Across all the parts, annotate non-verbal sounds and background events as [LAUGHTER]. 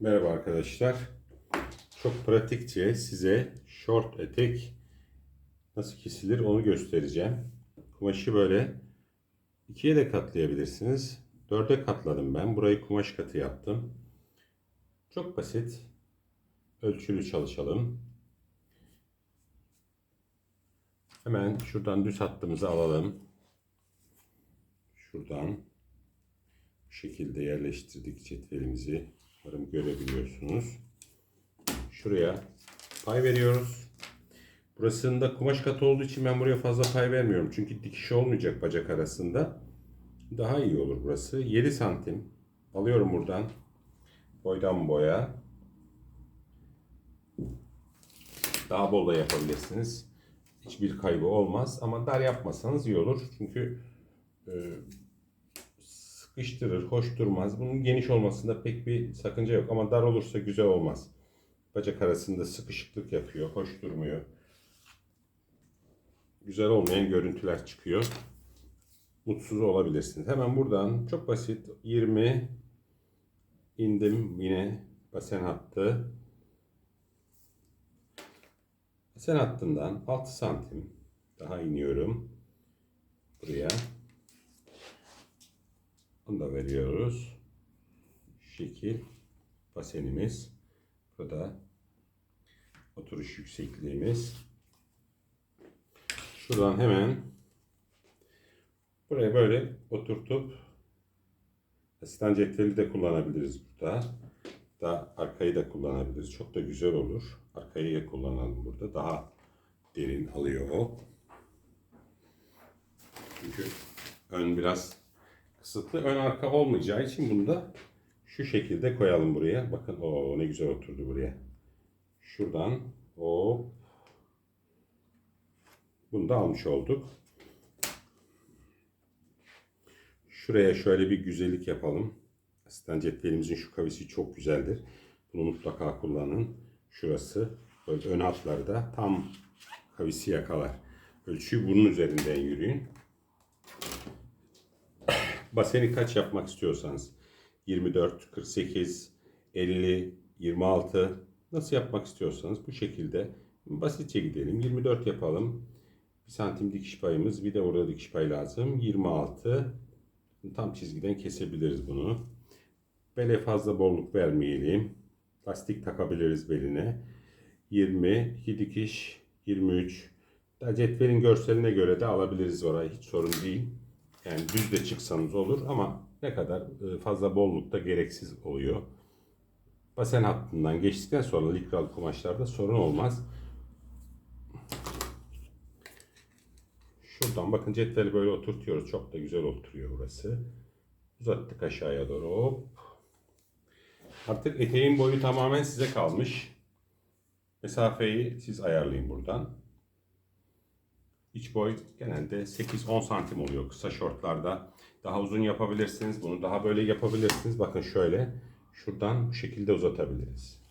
Merhaba arkadaşlar. Çok pratikçe size short etek nasıl kesilir onu göstereceğim. Kumaşı böyle ikiye de katlayabilirsiniz. Dörde katladım ben. Burayı kumaş katı yaptım. Çok basit. Ölçülü çalışalım. Hemen şuradan düz hattımızı alalım. Şuradan şekilde yerleştirdik cetvelimizi. Umarım görebiliyorsunuz. Şuraya pay veriyoruz. Burasında kumaş katı olduğu için ben buraya fazla pay vermiyorum. Çünkü dikiş olmayacak bacak arasında. Daha iyi olur burası. 7 santim alıyorum buradan. Boydan boya. Daha bol da yapabilirsiniz. Hiçbir kaybı olmaz. Ama dar yapmasanız iyi olur. Çünkü e, sıkıştırır, hoş durmaz. Bunun geniş olmasında pek bir sakınca yok ama dar olursa güzel olmaz. Bacak arasında sıkışıklık yapıyor, hoş durmuyor. Güzel olmayan görüntüler çıkıyor. Mutsuz olabilirsiniz. Hemen buradan çok basit 20 indim yine basen hattı. Basen hattından 6 santim daha iniyorum. Buraya. Bunu da veriyoruz. Şekil basenimiz. Bu da oturuş yüksekliğimiz. Şuradan hemen buraya böyle oturtup asistan cetveli de kullanabiliriz burada. Da arkayı da kullanabiliriz. Çok da güzel olur. Arkayı da kullanalım burada. Daha derin alıyor o. Çünkü ön biraz kısıtlı. Ön arka olmayacağı için bunu da şu şekilde koyalım buraya. Bakın o ne güzel oturdu buraya. Şuradan hop bunu da almış olduk. Şuraya şöyle bir güzellik yapalım. Asistan cetvelimizin şu kavisi çok güzeldir. Bunu mutlaka kullanın. Şurası böyle ön hatlarda tam kavisi yakalar. Ölçüyü bunun üzerinden yürüyün. Baseni kaç yapmak istiyorsanız 24, 48, 50, 26 nasıl yapmak istiyorsanız bu şekilde basitçe gidelim. 24 yapalım. 1 santim dikiş payımız bir de orada dikiş pay lazım. 26 tam çizgiden kesebiliriz bunu. Bele fazla bolluk vermeyelim. Lastik takabiliriz beline. 20 iki dikiş 23 da cetvelin görseline göre de alabiliriz orayı hiç sorun değil. Yani düz de çıksanız olur ama ne kadar e, fazla bollukta gereksiz oluyor. Basen hattından geçtikten sonra likral kumaşlarda sorun olmaz. Şuradan bakın cetveli böyle oturtuyoruz. Çok da güzel oturuyor burası. Uzattık aşağıya doğru. Hop. Artık eteğin boyu tamamen size kalmış. Mesafeyi siz ayarlayın buradan. İç boy genelde 8-10 santim oluyor kısa şortlarda. Daha uzun yapabilirsiniz. Bunu daha böyle yapabilirsiniz. Bakın şöyle. Şuradan bu şekilde uzatabiliriz.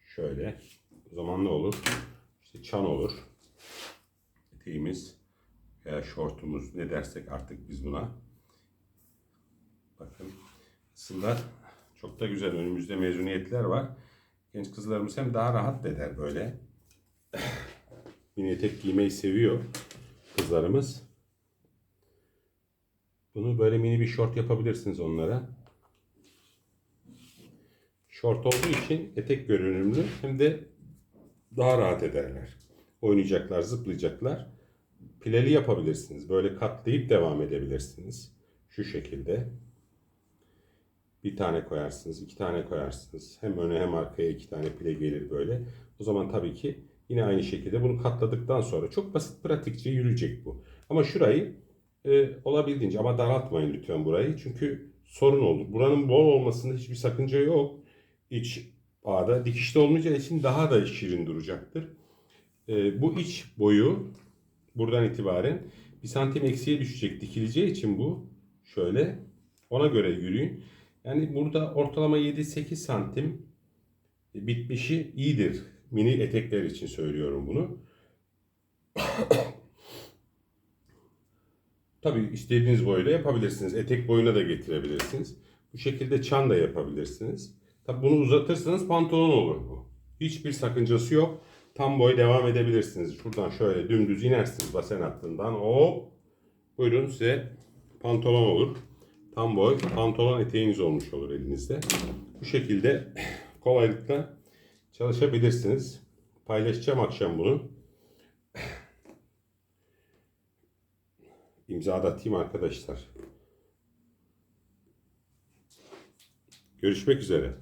Şöyle. O zaman ne olur? İşte çan olur. Eteğimiz veya şortumuz ne dersek artık biz buna. Bakın. Aslında çok da güzel. Önümüzde mezuniyetler var. Genç kızlarımız hem daha rahat eder böyle. [LAUGHS] Mini etek giymeyi seviyor kızlarımız. Bunu böyle mini bir short yapabilirsiniz onlara. Short olduğu için etek görünümlü hem de daha rahat ederler. Oynayacaklar, zıplayacaklar. Pileli yapabilirsiniz. Böyle katlayıp devam edebilirsiniz. Şu şekilde. Bir tane koyarsınız, iki tane koyarsınız. Hem öne hem arkaya iki tane pile gelir böyle. O zaman tabii ki Yine aynı şekilde bunu katladıktan sonra çok basit pratikçe yürüyecek bu. Ama şurayı e, olabildiğince ama daraltmayın lütfen burayı. Çünkü sorun olur. Buranın bol olmasında hiçbir sakınca yok. İç ağda dikişte olmayacağı için daha da şirin duracaktır. E, bu iç boyu buradan itibaren bir santim eksiye düşecek dikileceği için bu şöyle ona göre yürüyün. Yani burada ortalama 7-8 santim bitmişi iyidir mini etekler için söylüyorum bunu. [COUGHS] Tabii istediğiniz boyda yapabilirsiniz. Etek boyuna da getirebilirsiniz. Bu şekilde çan da yapabilirsiniz. Tabi bunu uzatırsanız pantolon olur bu. Hiçbir sakıncası yok. Tam boy devam edebilirsiniz. Şuradan şöyle dümdüz inersiniz basen hattından. Hop. Buyurun size pantolon olur. Tam boy pantolon eteğiniz olmuş olur elinizde. Bu şekilde [COUGHS] kolaylıkla çalışabilirsiniz. Paylaşacağım akşam bunu. İmza da atayım arkadaşlar. Görüşmek üzere.